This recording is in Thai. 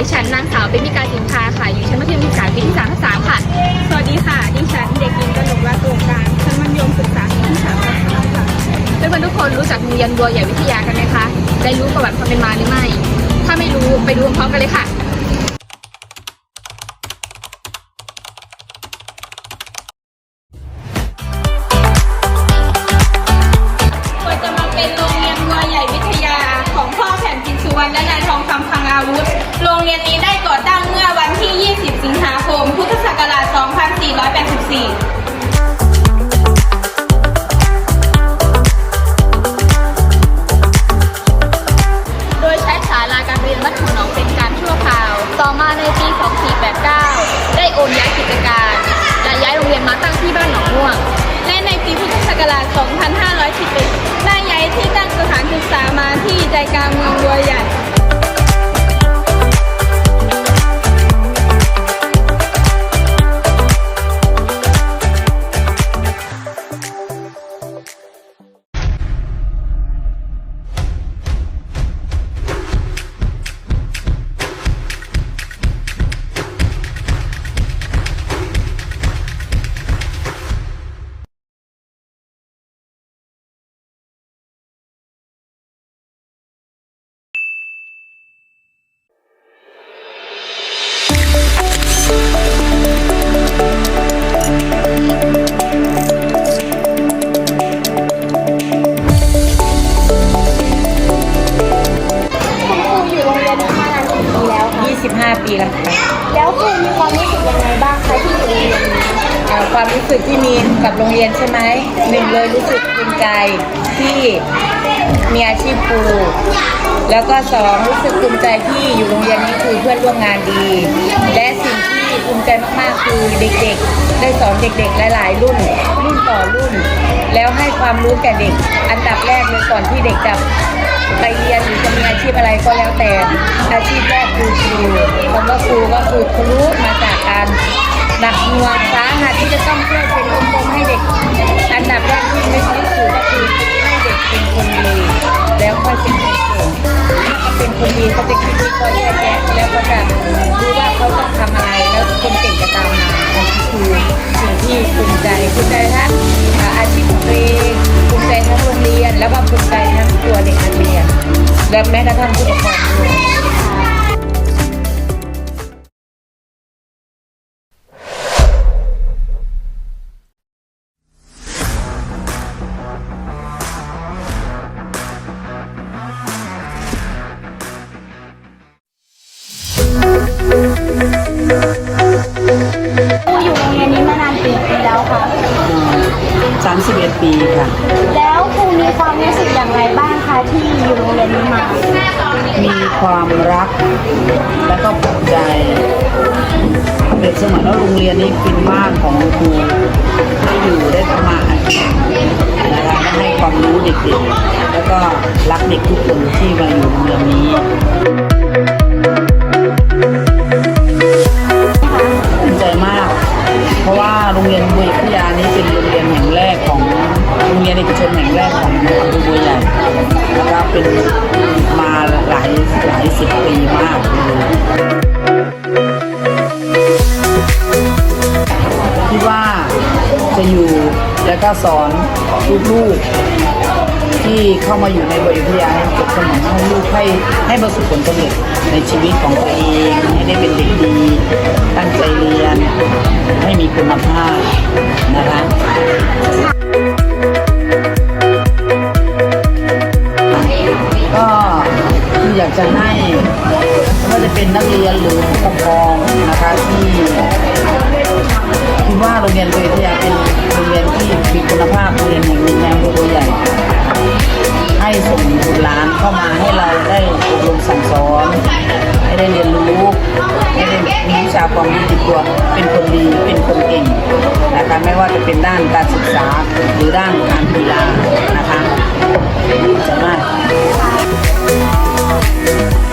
ดิฉันนางสาวเป็มิกาสินคาค่ะ อยู่ชั้นมัธยมศึกษาปีที่สามทับสามค่ะ สวัสดีค่ะ ดิฉันเด็กหญิงกนกรัตน์โกงการชั้นมัธยมศึกษาปีที่สามทับสามค่ะเพื่อนๆทุกคนรู้จักโรงเรียนบัวใหญ่วิทยากันไหมคะ ได้รู้ประวัติความเป็นมาหรือไม่ ถ้าไม่รู้ไปดูพร้อมๆกันเลยค่ะ ตั้งที่บ้านหนองม่วง และในปีพุทธศักราช 2511ได้ย้ายที่ตั้งสถานศึกษามาที่ใจกลางเมืองบัวใหญ่ ความรู้สึกที่มีกับโรงเรียนใช่ไหมหนึ่งเลยรู้สึกภูมิใจที่มีอาชีพครูแล้วก็สองรู้สึกภูมิใจที่อยู่โรงเรียนนี้คือเพื่อนร่วมงานดี และสิ่งที่ ภูมิใจมากๆ คือเด็กๆ ได้สอนเด็กๆ หลายๆ รุ่น รุ่นต่อรุ่น แล้วให้ความรู้แก่เด็ก อันดับแรกเลยก่อนที่เด็กจะไปเรียนหรือจะมีอาชีพอะไรก็แล้วแต่ อาชีพแรกคือครูคำว่าครูก็คือครูมาจากการหนักหน่วงสาหัสที่จะต้องช่วยเป็นองค์กรให้เด็ก อันดับแรกที่ไม่ที่สุดก็คือให้เด็กเป็นคนดี แล้วค่อยเป็นคนเก่งถ้าเป็นคนดีเขาจะคิดวิเคราะห์แยกแยะ ภูมิใจทั้งอาชีพของตัวเองภูมิใจทั้งโรงเรียน แล้วก็ภูมิใจทั้งตัวเด็กนักเรียน และแม้กระทั่งผู้ปกครองด้วยครูอยู่ โรงเรียนนี้มานานกี่ปีแล้วคะ31ปีค่ะ แล้วครูมีความรู้สึกอย่างไรบ้างคะที่อยู่โรงเรียนนี้มามีความรัก และก็ภูมิใจเปรียบเสมือนว่าโรงเรียนนี้เป็นบ้านของครูได้อยู่ได้ทำมาหากินนะคะและให้ความรู้เด็กๆแล้วก็รักเด็กทุกคนที่มาอยู่โรงเรียนนี้ หลายหลายสิบปีมากเลยที่ว่าจะอยู่แล้วก็สอนลูกๆที่เข้ามาอยู่ในบริทยาให้จบสมองให้ลูกให้ให้ประสบผลสำเร็จในชีวิตของตัวเองให้ได้เป็นเด็กดีตั้งใจเรียนให้มีคุณภาพนะคะ อยากจะให้ไม่ว่าจะเป็นนักเรียนหรือผู้ปกครองนะคะที่คิดว่าโรงเรียนเวทยาเป็นโรงเรียนที่มีคุณภาพโรงเรียนแห่งหนึ่งในอำเภอตัวใหญ่ ให้ส่งบุตรหลานเข้ามาให้เราได้อบรมสั่งสอนให้ได้เรียนรู้ให้ได้มีวิชาความรู้ติดตัวเป็นคนดีเป็นคนเก่งนะคะไม่ว่าจะเป็นด้านการศึกษาหรือด้านการกีฬานะคะสามาก yeah.